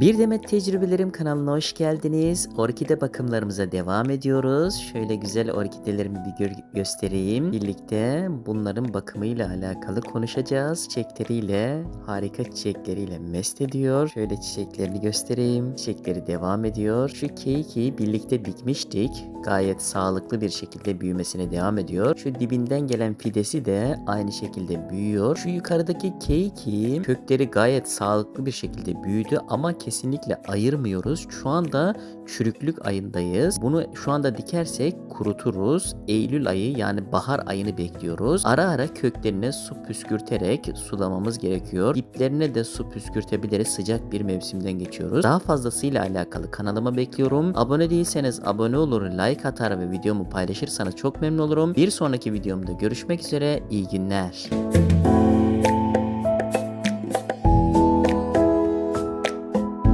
Bir Demet Tecrübelerim kanalına hoş geldiniz. Orkide bakımlarımıza devam ediyoruz. Şöyle güzel orkidelerimi bir gör- göstereyim. Birlikte bunların bakımıyla alakalı konuşacağız. Çiçekleriyle, harika çiçekleriyle mest ediyor. Şöyle çiçeklerini göstereyim. Çiçekleri devam ediyor. Şu keyiki birlikte dikmiştik. Gayet sağlıklı bir şekilde büyümesine devam ediyor. Şu dibinden gelen fidesi de aynı şekilde büyüyor. Şu yukarıdaki keyiki kökleri gayet sağlıklı bir şekilde büyüdü ama kesinlikle ayırmıyoruz. Şu anda çürüklük ayındayız. Bunu şu anda dikersek kuruturuz. Eylül ayı yani bahar ayını bekliyoruz. Ara ara köklerine su püskürterek sulamamız gerekiyor. Diplerine de su püskürtebiliriz. Sıcak bir mevsimden geçiyoruz. Daha fazlasıyla alakalı kanalıma bekliyorum. Abone değilseniz abone olur, like atar ve videomu paylaşırsanız çok memnun olurum. Bir sonraki videomda görüşmek üzere. İyi günler.